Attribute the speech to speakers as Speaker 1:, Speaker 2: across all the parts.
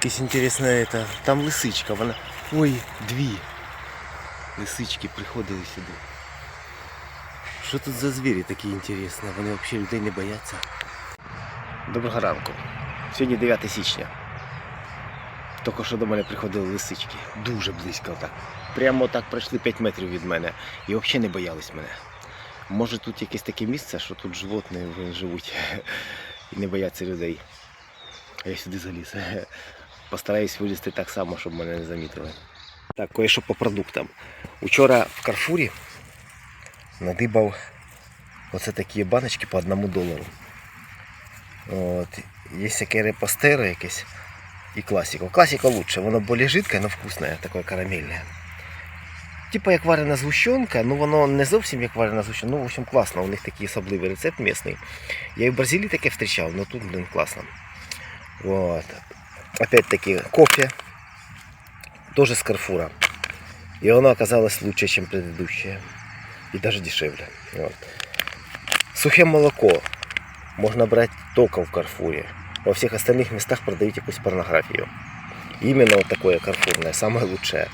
Speaker 1: якесь інтересне, это, там лисичка, вона. Ой, дві. Лисички приходили сюди. Що тут за звірі такі інтересні? Вони взагалі людей не бояться. Доброго ранку. Сьогодні 9 січня. Тільки що до мене приходили лисички. Дуже близько так. Прямо так пройшли 5 метрів від мене і взагалі не боялись мене. Може тут якесь таке місце, що тут животні живуть і не бояться людей. А я сюди заліз. Постараюсь вилізти так само, щоб мене не замітили. Так, кое-що по продуктам. Учора в Карфурі надибав оце такі баночки по одному долару. От. Є таке репостеро якесь і класіка. Класіка лучше, воно більш жидке, але вкусне, таке карамельне. Типа як варена згущенка, ну воно не зовсім як варена згущенка. Ну, в общем, класно, у них такий особливий рецепт місний. Я і в Бразилії таке зустрічав, але тут, блин, класно. Вот. Опять-таки, кофе. Тоже с Карфура. И оно оказалось лучше, чем предыдущее. И даже дешевле. Вот. Сухое молоко. Можно брать только в Карфуре. Во всех остальных местах продают какую-то порнографию. Именно вот такое карфурное, самое лучшее.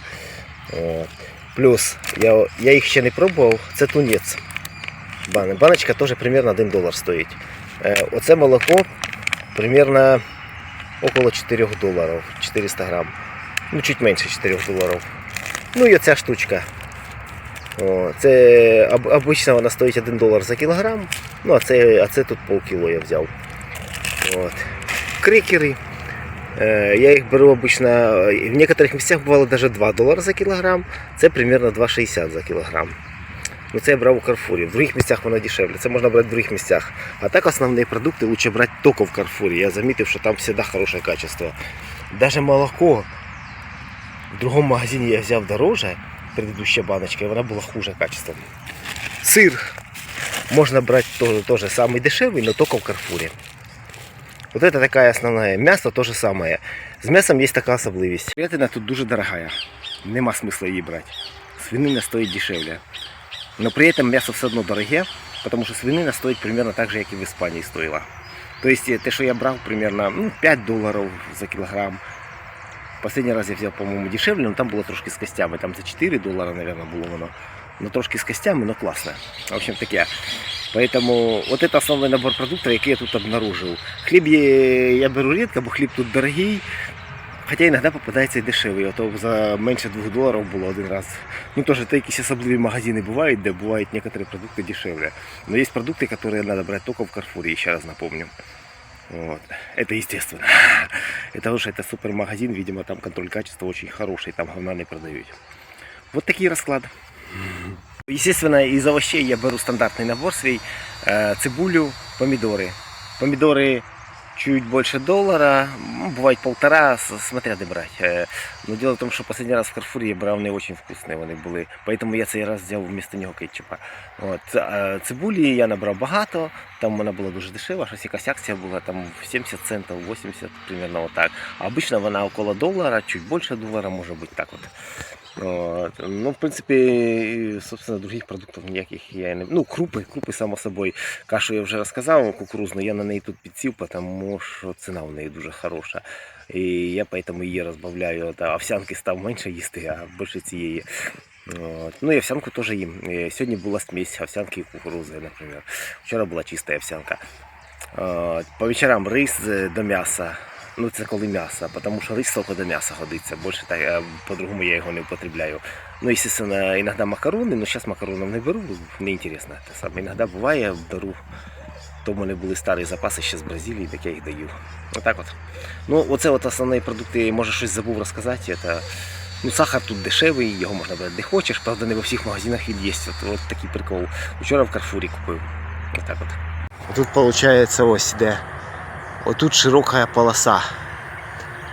Speaker 1: Вот. Плюс, я, я їх ще не пробував, це тунець. Бан- Баночка теж примерно 1 долар стоїть. Е, Оце молоко примерно около 4 доларів, 400 грам. Ну, чуть менше 4 доларів. Ну і оця штучка. О, це об, обично вона стоїть 1 долар за кілограм. Ну, а це, а це тут полкіло я взяв. От. Крекери. Е, Я їх беру обично, в некоторых місцях бувало навіть 2 долари за кілограм. Це примерно 2,60 за кілограм. Ну, це я брав у Карфурі. В других місцях воно дешевле. Це можна брати в других місцях. А так основні продукти лучше брати тільки в Карфурі. Я замітив, що там завжди хороше качество. Даже молоко в другому магазині я взяв дороже, предыдущая баночка, і вона була хуже качеством. Сир можно брать тоже, тоже самый дешевый, но только в Карфуре. Вот это такая основная. Мясо то же самое. З м'ясом є така особливість. Святина тут дуже дорогая. Нема смисла її брати. Свинина стоїть дешевле. Но при этом мясо все одно дороге, потому что свинина стоит примерно так же, як і в Іспанії стоїла. То есть те, що я брав, примерно ну, 5 доларів за кілограм. Последний раз я взяв, по-моєму, дешевле, но там було трошки з костями. Там за 4 долара, наверное, було воно. Но трошки з костями, но классно. В общем, таке. Поэтому вот это основной набор продуктов, який я тут обнаружил. Хліб є, я беру рідко, бо хліб тут дорогий. Хоча іноді попадається і дешевий, а то за менше 2 доларів було один раз. Ну теж це якісь особливі магазини бувають, де бувають некоторі продукти дешевле. Но есть продукты, которые надо брать только в Карфуре, еще раз напомню. Вот. Это естественно. Это уж это супермагазин, видимо, там контроль качества очень хороший, там говна не продают. Вот такий расклад. Естественно, из овощей я беру стандартный набор свой. Э, Цибулю, помидоры. Помидоры чуть больше доллара, ну, бывает полтора, с- смотря де брать. Э, Но дело в том, что последний раз в Карфуре я брал не очень вкусные вони були, поэтому я цей раз взяв вместо нього кетчупа. От. а Цибулі я набрав багато, там вона була дуже дешева, щось якась акція була, там 70 центів, 80, примерно отак. А обычно вона около доллара, чуть больше доллара, може бути так от. От. Ну, в принципі, собственно, других продуктів ніяких я не. Ну, крупи, крупи, само собою. Кашу я вже розказав кукурузну, я на неї тут підсів, тому що ціна в неї дуже хороша. І я поэтому її розбавляю. Та овсянки став менше їсти, а більше цієї. От. Ну і овсянку теж їм. Сьогодні була смесь овсянки і кукурузи, наприклад. Вчора була чиста овсянка. По вечорам рис е, до м'яса. Ну це коли м'ясо, тому що рис тільки до м'яса годиться. Більше так, е, по-другому я його не употребляю. Ну, естественно, іноді макарони, но зараз макаронів не беру, неінтересно. Те саме. Іноді буває, беру. То в мене були старі запаси ще з Бразилії, так я їх даю. Отак от. Ну, оце от основні продукти, може щось забув розказати. Це, ну, сахар тут дешевий, його можна брати де хочеш, правда, не во всіх магазинах він є. От, от такий прикол. Вчора в Карфурі купив. Отак от. Тут виходить ось де. Отут широка полоса.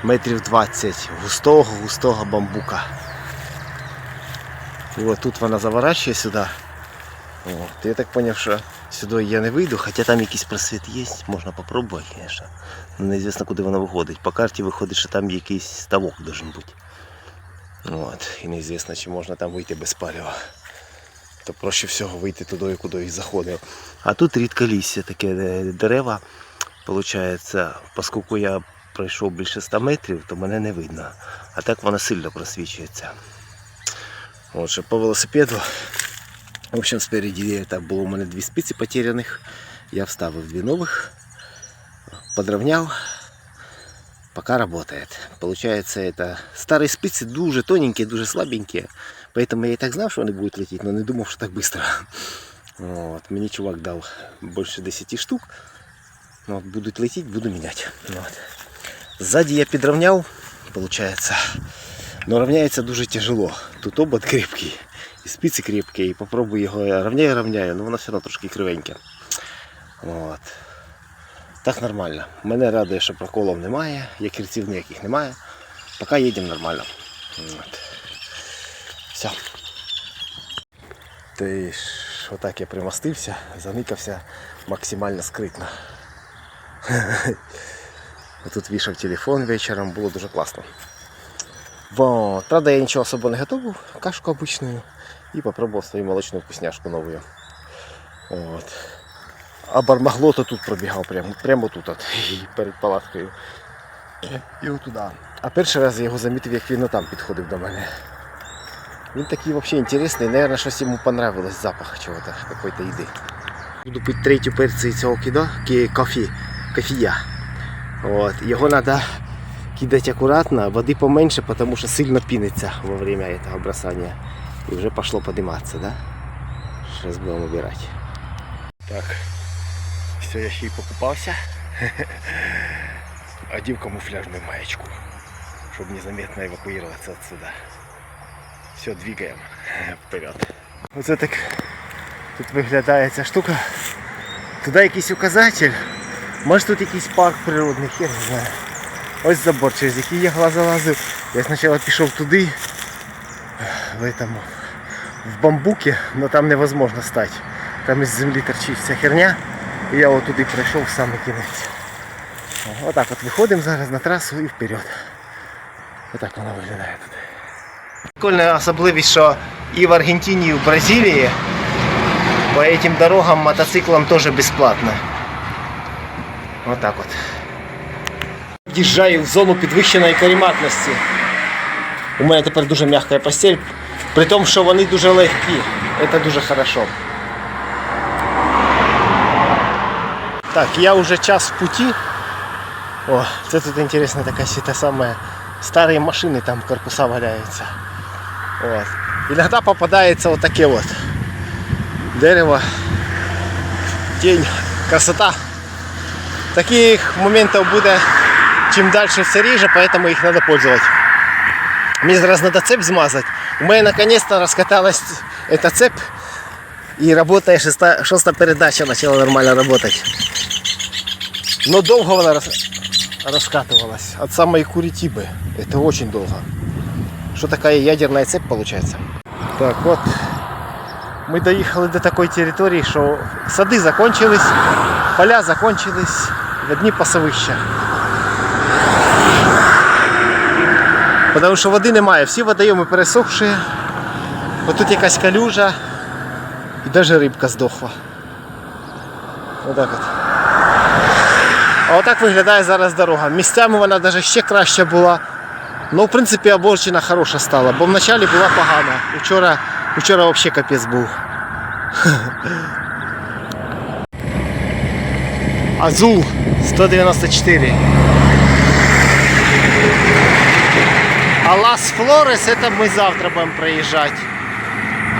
Speaker 1: Метрів 20 густого, густого бамбука. І от тут вона заворачує сюди. От. Я так зрозумів, що сюди я не вийду, хоча там якийсь просвіт є, можна спробувати, звісно. Ну, Неізвісно, куди вона виходить. По карті виходить, що там якийсь ставок має бути. От. І неізвісно, чи можна там вийти без палива. То проще всього вийти туди, куди і заходив. А тут рідколісся таке е, дерева. Получається, оскільки я пройшов більше 100 метрів, то мене не видно. А так вона сильно просвічується. От, ще по велосипеду. В общем, спереді так було у мене дві спиці потеряних. Я вставив дві нових, подровняв. Пока работает. Получается, это старые спицы дуже тоненькие, дуже слабенькие. Поэтому я и так знал, что они будут лететь, но не думал, что так быстро. Вот. Мне чувак дал больше 10 штук. Вот, будут лететь, буду менять. Вот. Сзади я подровнял, получается. Но равняется дуже тяжело. Тут обод крепкий. І спиці крепкі, і попробую його я равняю, равняю, але воно все одно трошки кривеньке. От. Так нормально. Мене радує, що проколів немає, якірців ніяких немає. Поки їдемо нормально. От. Все. Ти ж отак я примостився, заникався максимально скритно. Тут вішав телефон вечором, було дуже класно. Вот. Правда, я ничего особо не готовил, кашку обычную, и попробовал свою молочную вкусняшку новую. Вот. А бармаглота тут пробігав прямо, прямо тут от, перед палаткою. І отуда. А перший раз я його замітив, як він там підходив до мене. Він такий взагалі інтересний, наверное, щось йому понравилось запах чого-то, какой-то їди. Буду пити третю перцію цього кіда, кі- кофі, кофія. От. Його треба кидать аккуратно, воды поменьше, потому что сильно пинется во время этого бросания. И уже пошло подниматься, да? Сейчас будем убирать. Так, все, я ще й покупався. Одів камуфляжную маечку, чтобы незаметно эвакуироваться отсюда. Все, двигаем вперед. Оце так тут виглядає ця штука. Туди якийсь указатель. Може тут якийсь парк природний, я не знаю. Ось забор, через який я залазив. Я спочатку пішов туди, в, этому, в бамбуке, але там невозможно стати. Там із землі торчить вся херня. І я от туди прийшов в самий кінець. Отак от виходимо зараз на трасу і вперед. Отак воно виглядає тут. Прикольна особливість, що і в Аргентині, і в Бразилії по этим дорогам мотоциклам теж безплатно. Отак от. В'їжджаю в зону підвищеної каріматності. У мене тепер дуже м'яка постель, при тому, що вони дуже легкі. Це дуже хорошо. Так, я вже час в путі. О, це тут інтересна така сі- та сама. Старі машини там корпуса валяються. От. Іноді попадається отаке от дерево, тінь, красота. Таких моментов буде чим далі все ріже, поэтому їх треба пользоваться. Мені зараз треба цепь змазати. У мене наконец-то розкаталась эта цепь і працює шеста, шоста передача почала нормально работать. Но довго вона роз, розкатувалась. От самої куритиби. Это очень долго. Что такая ядерная цепь получается? Так, вот. Мы доехали до такой территории, что сады закончились, поля закончились, в одни пасовища. Потому що води немає, всі водойоми пересохші. Отут якась калюжа і навіть рибка здохла. Отак от. А отак виглядає зараз дорога. Місцями вона навіть ще краще була. Ну, в принципі, обочина хороша стала, бо вначалі була погана. Вчора, вчора взагалі капець був. Азул 194. А Лас Флорес это мы завтра будем проезжать.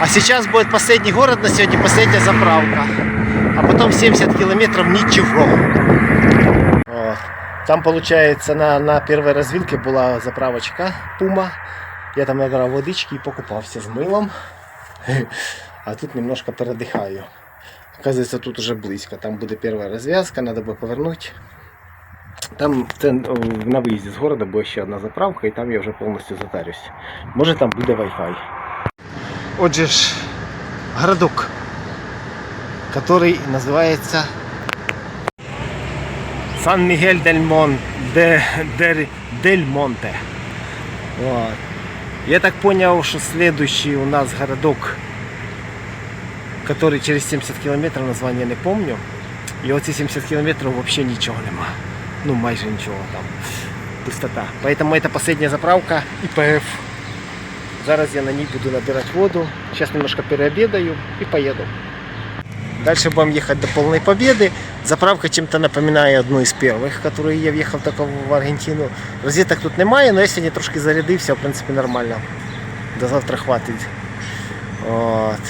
Speaker 1: А сейчас будет последний город на сегодня, последняя заправка. А потом 70 километров ничего. Вот. Там получается на, на первой развилке была заправочка Пума. Я там набрал водички и покупался с мылом. А тут немножко передыхаю. Оказывается, тут уже близко. Там буде перша розв'язка, треба буде повернути. Там на виїзді з города буде ще одна заправка, і там я вже повністю затарюсь. Може там буде Wi-Fi. Отже ж, городок, який називається Сан Мігель дель Мон, де, де, дель Монте. Вот. Я так понял, что следующий у нас городок который через 70 кілометрів, названня не помню. І оці 70 кілометрів взагалі нічого нема. Ну майже нічого там. пустота. Поэтому это последняя заправка ИПФ. Зараз я на ней буду набирать воду. Сейчас немножко переобедаю и поеду. Дальше будем ехать до полной победы. Заправка чем-то напоминає одну із первых, которые я въехал только в Аргентину. Розеток тут немає, але я сьогодні трошки зарядився, в принципі, нормально. До завтра хватить. От.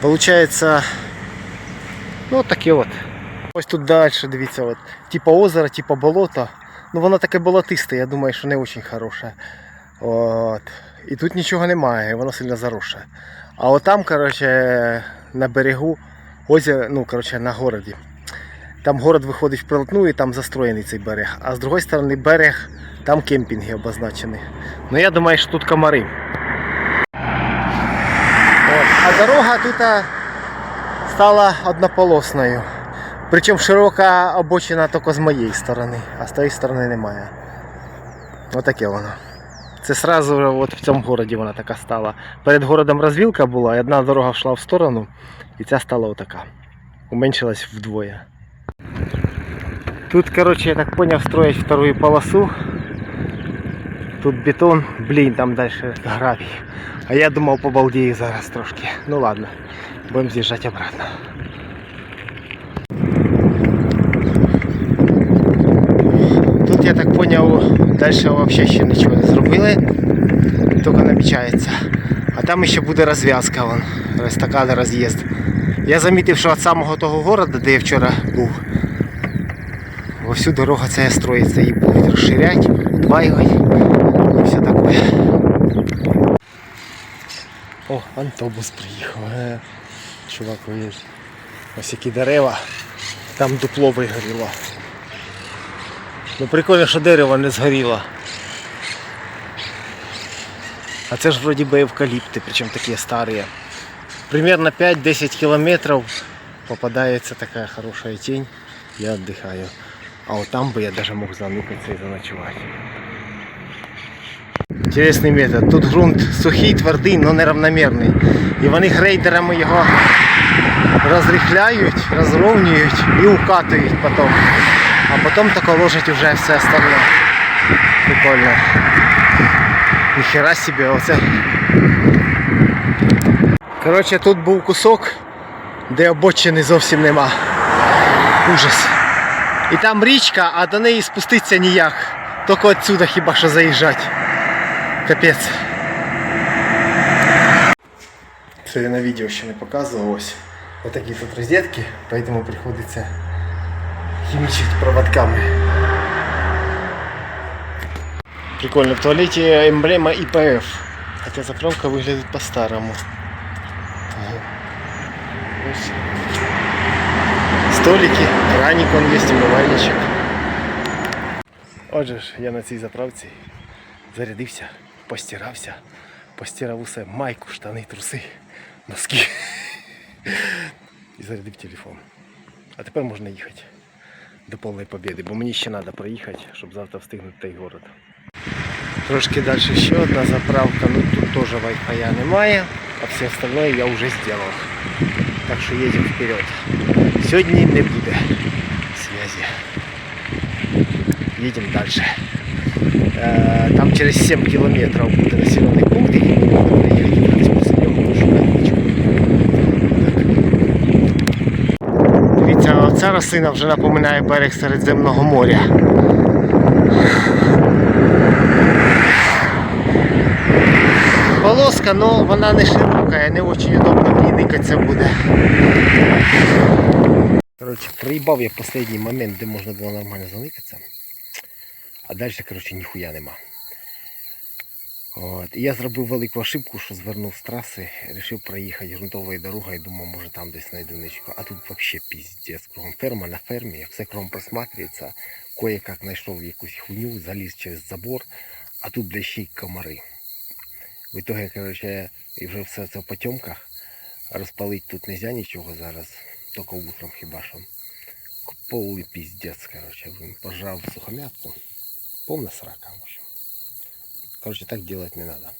Speaker 1: Получається, ну таке от. Ось тут далі, дивіться, от, типа озеро, типа болото. Ну воно таке болотисте, я думаю, що не дуже хороше. От. І тут нічого немає, воно сильно заросше. А от там, коротше, на берегу озеро, ну, коротше, на городі. Там город виходить вплотну і там застроєний цей берег. А з другої сторони берег, там кемпінги обозначені. Ну я думаю, що тут комари. От. А дорога тут стала однополосною. Причому широка обочина тільки з моєї сторони, а з тієї сторони немає. Отаке воно. Це сразу от в цьому городі вона така стала. Перед городом розвілка була, і одна дорога йшла в сторону, і ця стала отака. Уменшилась вдвоє. Тут, короче, я так понял, строить вторую полосу. Тут бетон, блін, там дальше гравій. А я думав по зараз трошки. Ну ладно, будемо з'їжджати обратно. Тут я так понял, дальше вообще ще нічого не зробили. Тільки намічається. А там ще буде розв'язка, вон, естакада роз'їзд. Я замітив, що від самого того города, де я вчора був, Всю дорога ця строїться, її будуть розширяти, удваювати і все таке. О, автобус приїхав. Е. Чувак, видиш. Ось які дерева. Там дупло вигоріло. Ну прикольно, що дерево не згоріло. А це ж вроді би евкаліпти, причому такі старі. Примерно 5-10 километров попадается такая хорошая тень. Я отдыхаю. А вот там бы я даже мог заныкаться и заночевать. Интересный метод. Тут ґрунт сухий, твердий, но неравномірний. І вони грейдерами його розрихляють, розровнюють і укатують потім. А потім тако ложать уже все остальне. Прикольно. Ніхера собі, оце. Коротше, тут був кусок, де обочини зовсім нема. Ужас. І там річка, а до неї спуститися ніяк. Тільки отсюда хіба що заїжджати. Капець. Це я на відео ще не показував ось. Отакі тут розетки, поэтому приходиться хімічити проводками. Прикольно, в туалеті емблема ІПФ. Хотя заправка выглядит по-старому. Ага. Ось. Столики, краник он есть, умивальничок. Отже ж, я на цій заправці зарядився, постирався, постирав усе майку, штани, труси, носки. І зарядив телефон. А тепер можна їхати до повної побіди, бо мені ще треба проїхати, щоб завтра встигнути той город. Трошки далі ще одна заправка, ну тут теж Wi-Fi немає, а все остальное я вже зробив. Так що їдемо вперед. Сьогодні не буде связи. Їдемо далі. Е, Там через 7 кілометрів буде населений пункт, який ми будемо приїхати, за нього шукати нічого. Дивіться, оця рослина вже напоминає берег Середземного моря. Полоска, но вона не широка, і не дуже удобно ній никатися буде. Коротше, проїбав я останній момент, де можна було нормально заникатися. А далі, коротше, ніхуя нема. От. І я зробив велику ошибку, що звернув з траси, вирішив проїхати ґрунтовою дорогою, думав, може там десь знайду ничку. А тут взагалі піздець. Кругом ферма на фермі, все кругом просматривається. Кое-как знайшов якусь хуйню, заліз через забор, а тут бля, ще й комари. В итоге, короче, і вже все це в потемках. Розпалити тут нельзя нічого зараз, тільки утром хіба що. Повний піздець, короче. Блин, Пожрав сухомятку. Повна срака, в общем. Короче, так делать не надо.